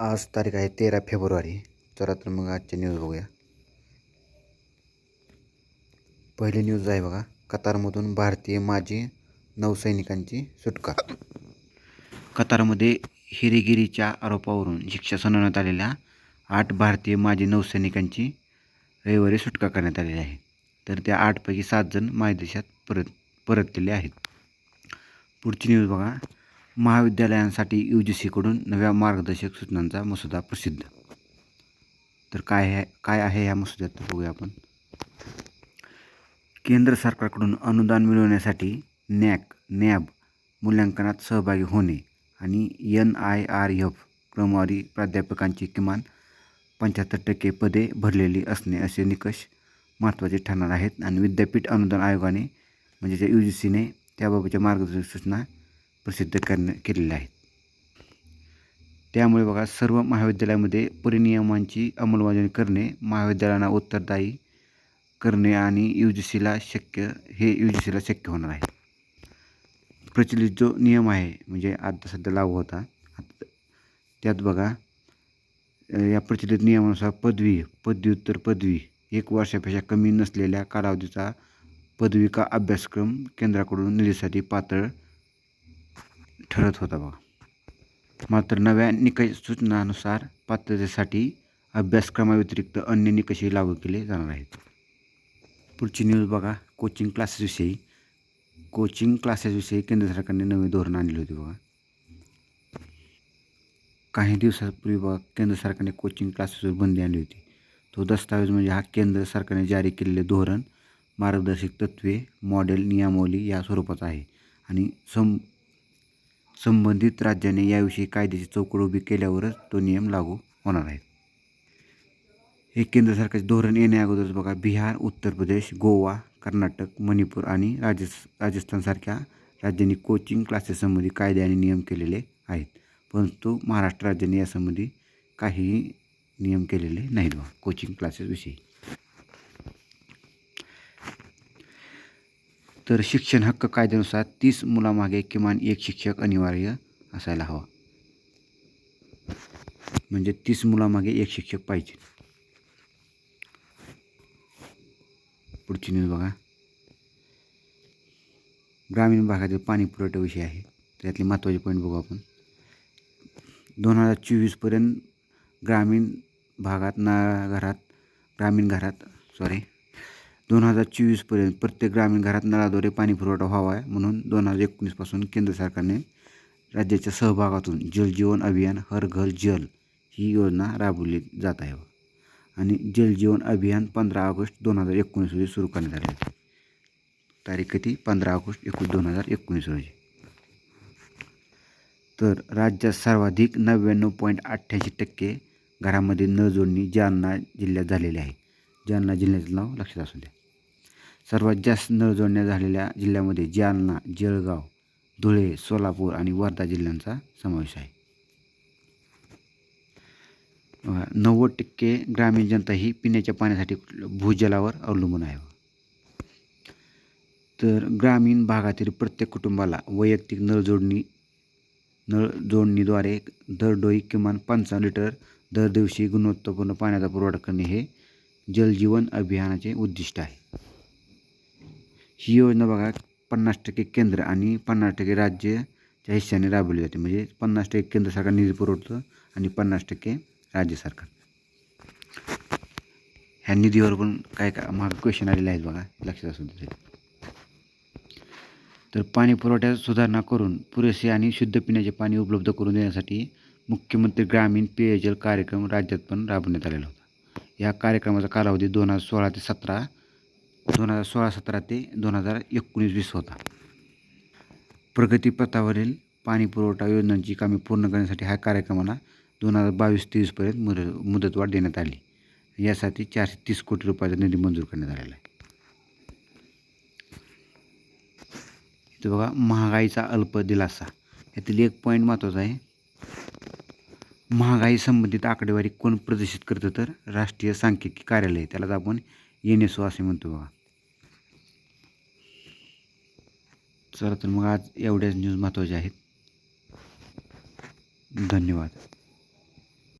आज तारीख आहे तेरा फेब्रुवारी. चला तर मग आजच्या न्यूज बघूया. पहिली न्यूज आहे बघा कतारमधून भारतीय माजी नौसैनिकांची सुटका. कतारमध्ये हिरेगिरीच्या आरोपावरून शिक्षा सुनावण्यात आलेल्या आठ भारतीय माजी नौसैनिकांची रविवारी सुटका करण्यात आलेली आहे. तर त्या आठपैकी सात जण मायदेशात परत परतलेले आहेत. पुढची न्यूज बघा. महाविद्यालयांसाठी यू जी सीकडून नव्या मार्गदर्शक सूचनांचा मसुदा प्रसिद्ध. तर काय आहे काय आहे या मसुद्यात बघूया आपण. केंद्र सरकारकडून अनुदान मिळवण्यासाठी नॅक नॅब मूल्यांकनात सहभागी होणे आणि एन आय आर एफ क्रमवारी प्राध्यापकांची किमान पंच्याहत्तर टक्के पदे भरलेली असणे असे निकष महत्त्वाचे ठरणार आहेत. आणि विद्यापीठ अनुदान आयोगाने म्हणजे जे यू जी सीने त्याबाबतच्या मार्गदर्शक सूचना प्रसिद्ध करण्या केलेल्या आहेत त्यामुळे बघा सर्व महाविद्यालयामध्ये परिनियमांची अंमलबजावणी करणे महाविद्यालयांना उत्तरदायी करणे आणि यू जी सीला शक्य हे यू जी सीला शक्य होणार आहे. प्रचलित जो नियम आहे म्हणजे आता सध्या लागू होता त्यात बघा या प्रचलित नियमानुसार पदवी पदव्युत्तर पदवी एक वर्षापेक्षा कमी नसलेल्या कालावधीचा पदविका अभ्यासक्रम केंद्राकडून निधीसाठी पात्र ठरत होता बघा. मात्र नव्या निकष सूचनानुसार पात्रतेसाठी अभ्यासक्रमाव्यतिरिक्त अन्य निकषही लागू केले जाणार आहेत. पुढची न्यूज बघा. कोचिंग क्लासेसविषयी. कोचिंग क्लासेसविषयी केंद्र सरकारने नवे धोरण आणले होते बघा. काही दिवसापूर्वी बघा केंद्र सरकारने कोचिंग क्लासेसवर बंदी आणली होती. तो दस्तावेज म्हणजे हा केंद्र सरकारने जारी केलेले धोरण मार्गदर्शक तत्त्वे मॉडेल नियमावली या स्वरूपाचा आहे. आणि सं संबंधित राज्याने याविषयी कायद्याची चौकट उभी केल्यावरच तो नियम लागू होणार आहे. हे केंद्र सरकारचे धोरण येण्याअगोदरच बघा बिहार उत्तर प्रदेश गोवा कर्नाटक मणिपूर आणि राजस् राजस्थानसारख्या राज्यांनी कोचिंग क्लासेससंबंधी कायदे आणि नियम केलेले आहेत. परंतु महाराष्ट्र राज्याने यासंबंधी काहीही नियम केलेले नाहीत बघा कोचिंग क्लासेसविषयी तर शिक्षण हक्क कायद्यानुसार तीस मुलामागे किमान एक शिक्षक अनिवार्य असायला हवा. म्हणजे तीस मुलामागे एक शिक्षक पाहिजे. पुढची न्यूज बघा. ग्रामीण भागातील पाणी पुरवठ्याविषयी आहे. त्यातले महत्त्वाचे पॉईंट बघू आपण. दोन हजार चोवीसपर्यंत ग्रामीण भागात ना घरात ग्रामीण घरात सॉरी दोन हजार चोवीसपर्यंत प्रत्येक ग्रामीण घरात नळाद्वारे पाणी पुरवठा व्हावा आहे म्हणून दोन हजार एकोणीसपासून केंद्र सरकारने राज्याच्या सहभागातून जलजीवन अभियान हर घर जल ही योजना राबवली जात आहे. आणि जलजीवन अभियान पंधरा ऑगस्ट दोन हजार एकोणीस रोजी सुरू करण्यात आले होते. तारीख किती? पंधरा ऑगस्ट एकोणीस दोन हजार एकोणीस रोजी. तर राज्यात सर्वाधिक नव्याण्णव पॉईंट अठ्ठ्याऐंशी टक्के घरामध्ये नळ जोडणी जालना जिल्ह्यात झालेली आहे. जालना जिल्ह्याचं नाव लक्षात असू द्या. सर्वात जास्त नळ जोडण्या झालेल्या जिल्ह्यामध्ये जालना जळगाव धुळे सोलापूर आणि वर्धा जिल्ह्यांचा समावेश आहे. नव्वद टक्के ग्रामीण जनता ही पिण्याच्या पाण्यासाठी भूजलावर अवलंबून आहे. तर ग्रामीण भागातील प्रत्येक कुटुंबाला वैयक्तिक नळ जोडणी नळ जोडणीद्वारे दरडोई किमान पंचावन्न लिटर दर दिवशी गुणवत्तापूर्ण पाण्याचा पुरवठा करणे हे जलजीवन अभियानाचे उद्दिष्ट आहे. ही योजना बघा पन्नास टक्के केंद्र आणि पन्नास टक्के राज्याच्या हिश्श्याने राबवली जाते. म्हणजे पन्नास टक्के केंद्र सरकार निधी पुरवतं आणि पन्नास टक्के राज्य सरकार. ह्या निधीवर पण काय काय मग क्वेश्चन आलेले आहेत बघा लक्षात असू दे. तर पाणी पुरवठ्यात सुधारणा करून पुरेसे आणि शुद्ध पिण्याचे पाणी उपलब्ध करून देण्यासाठी मुख्यमंत्री ग्रामीण पेयजल कार्यक्रम राज्यात पण राबवण्यात आलेला होता. या कार्यक्रमाचा कालावधी दोन हजार सोळा ते सतरा दोन हजार सोळा सतरा ते दोन हजार एकोणीस वीस होता. प्रगतीपथावरील पाणी पुरवठा योजनांची कामे पूर्ण करण्यासाठी ह्या कार्यक्रमाला दोन हजार बावीस तेवीसपर्यंत मुद मुदतवाढ देण्यात आली. यासाठी चारशे तीस कोटी रुपयाचा निधी मंजूर करण्यात आलेला आहे. इथं बघा महागाईचा अल्प दिलासा. यातील एक पॉईंट महत्त्वाचा आहे. महागाई संबंधित आकडेवारी कोण प्रदर्शित करतं तर राष्ट्रीय सांख्यिकी कार्यालय. त्यालाच आपण एन एस ओ असे म्हणतो बघा. चला तर मग आज एवढ्याच न्यूज महत्त्वाच्या आहेत. धन्यवाद.